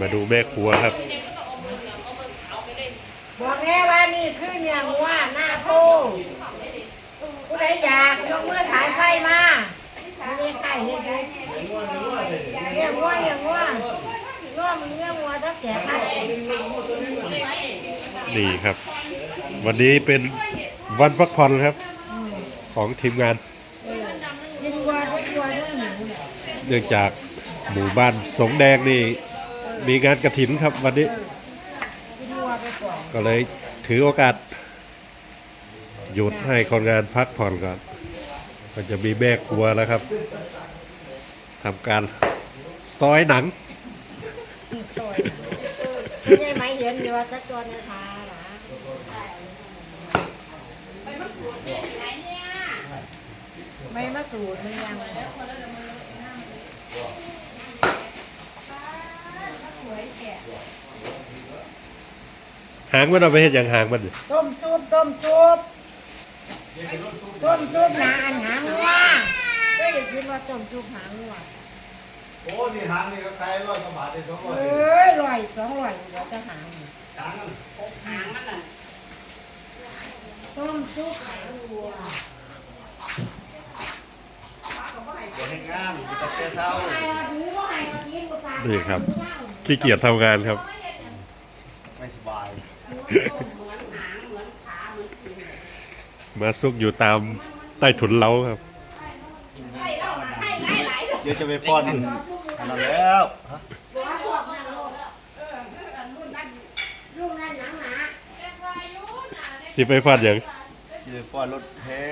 มาดูแม่ครัวครับบอกแม่ว่านี่คือเนี่ยงัวหน้าโพผู้ใดอยากยกมือถ่ายไฟมานี่ไข่เฮ็ดดิเรียกงัวเรียกงัวงัวมึงเรียกงัวถ้าแก่ไข่นี่ครับ วันนี้เป็นวันพักผ่อนครับ ของทีมงานเนื่องจากหมู่บ้านสงแดงนี่ มีงานกระถินครับวันนี้กินวัวไปก่อนก็เลยถือโอกาส หยุดให้คนงานพักผ่อนก่อน ก็จะมีแม่ครัวแล้วครับทำการซอยหนังซอยนี่ไหมเห็นอยู่ว่าจะตัวในทาหรอไม่มะกรูดมันยัง หางมันเอาไปเห็นอย่างหางมันต้มซุปต้มซุปต้มซุปหนาอันหางวัวก็อย่าคิดว่าต้มซุปหางวัวโอ้นี่หางนี่ก็ขายร้อยกว่าบาทเลยสองร้อยเอ้ยลอยสองลอยเดี๋ยวจะหางนี่หางนั่นต้มซุปหางวัวบ่ให้งานมีแต่เจ้าเศร้าไอ้อาทิตย์ก็ไอ้อาทิตย์กูตามนี่ครับ ขี้เกียจทำงานครับ ไม่สบาย มาซุกอยู่ตามใต้ถุนเล้าครับ เดี๋ยวจะไปป้อนอันนั้นแล้วฮะลูกนั่นหนังหนาสิไปฟาดอย่าง เดี๋ยวป้อนรถแท้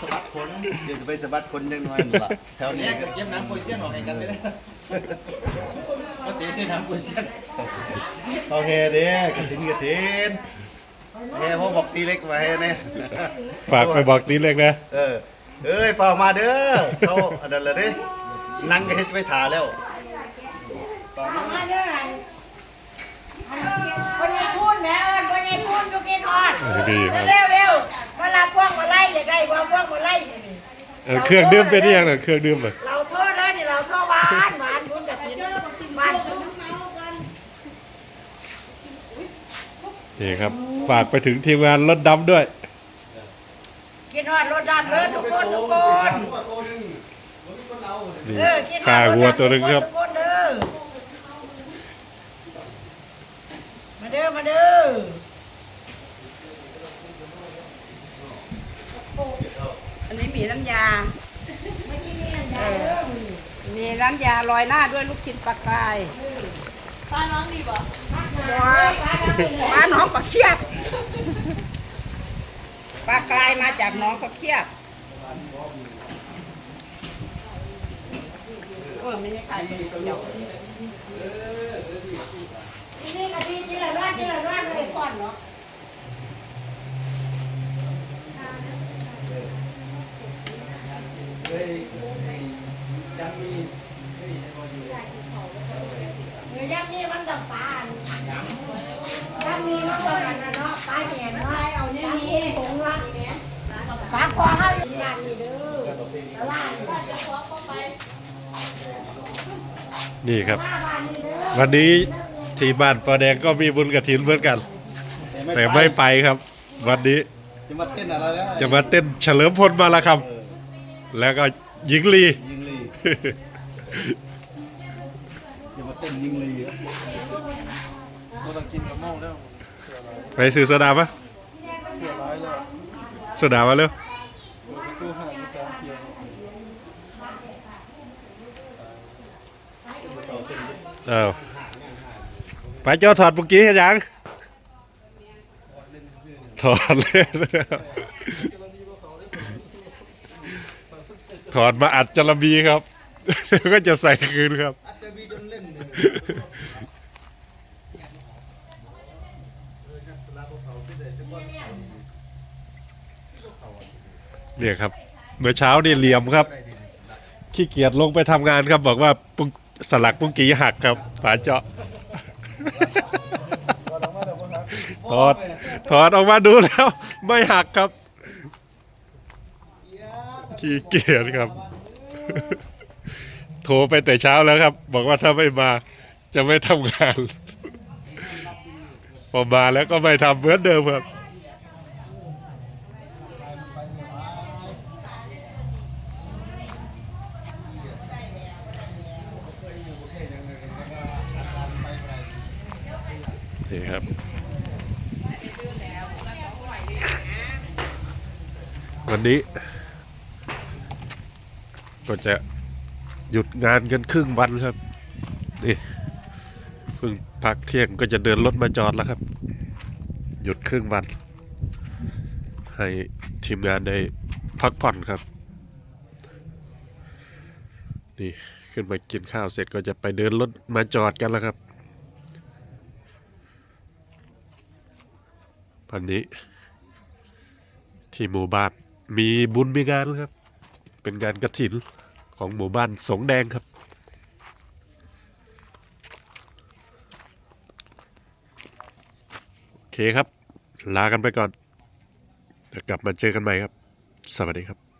สะบัดขนเดี๋ยวจะไปสะบัดขนยังน้อยหนูล่ะแถวนี้เนี่ยเก็บน้ำกุยเซียนออกให้กันเลยนะปกติคือน้ำกุยเซียนโอเคเด้กระถินกระถินเฮ้พ่อบอกตีเล็กมาให้แน่ฝากไปบอกตีเล็กนะ เออเอ้ยฝากมาเด้อเขาอันนั้นเลยเด้นั่งก็เฮ็ดไปถ่าแล้วต่อมาเด้ออันอันคนในทุนแม่เอิญคนในทุนทุกกินอดดีครับเร็ว ล่อยากได้พวกพวกมาไล่นี่นี่เออเครื่องดื่มเป็นยังไงเครื่องดื่มอะเราโทษแล้วนี่เราโทษหวานหวานทุนกับกินหวานทุนนี่ครับ ฝากไปถึงทีมงานรถดำด้วย กินหอดรถดำเลยทุกคนทุกคนตัวนึงมันมีคนเอานี่เออกินหอขาดรถวัวดำตัวหนึงครับ ทุกคนเด้อมาเด้อมาเด้อ อันนี้มีน้ำยาไม่กินนี่อันยาเด้อมีน้ำยาลอยหน้าด้วยลูกชิ้นปลากรายมาปลาน้องปลาเคียบปลากรายมาจากหน้องปลาเคียบเออไม่ใช่ใครเป็นเดี๋ยวทีนี่กะทิทีละร้อนทีละร้อนเลยก่อนเนาะ เฮ้ยยังมี เนื้อย่างนี่มัน กับปลาถ้ามีมันก็หันนะเนาะปลาแหนเนาะเอาเนี่ยนี่ผงละปลาคอให้ยานนี่เด้อตลาดนี่นี่ครับหน้าบ้านนี่เด้อวันนี้ทีมบ้านปอแดงก็มีบุญกระถินเหมือนกัน แต่ไม่ไปครับ วันนี้จะมาเต้นอะไรแล้วจะมาเต้นเฉลิมพลมาละครับ แล้วก็หญิงลียิงลีจะมา เต้นยิงลีเราต้องกินกับโม่งแล้วไปซื้อโซดาปะเชื่อร้ายแล้วโซดามาเร็วตู้ห่างมีการเทียงอ้าวไปเจ้าถอดเมื่อกี้เห็นยังถอดเลยถอดมาอัดจระบีครับแล้วก็จะใส่คืนครับ เนี่ยครับ เมื่อเช้านี่เหลี่ยมครับ ขี้เกียจลงไปทำงานครับ บอกว่าปุงสลักปุงกีหักครับฝาเจาะถอดถอดออกมาดูแล้ว ไม่หักครับ ขี้เกียจครับ โทรไปแต่เช้าแล้วครับ บอกว่าถ้าไม่มาจะไม่ทำงาน พอมาแล้วก็ไม่ทำเหมือนเดิมครับนี่ครับวันนี้ก็จะ หยุดงานกันครึ่งวันครับนี่เพิ่งพักเที่ยงก็จะเดินรถมาจอดแล้วครับ หยุดครึ่งวัน ให้ทีมงานได้พักผ่อนครับ นี่ขึ้นมากินข้าวเสร็จก็จะไปเดินรถมาจอดกันแล้วครับวันนี้ที่หมู่บ้านมีบุญมีงานครับ เป็นงานกระถิน ของหมู่บ้านสงแดงครับ โอเคครับ ลากันไปก่อนเดี๋ยวกลับมาเจอกันใหม่ครับ สวัสดีครับ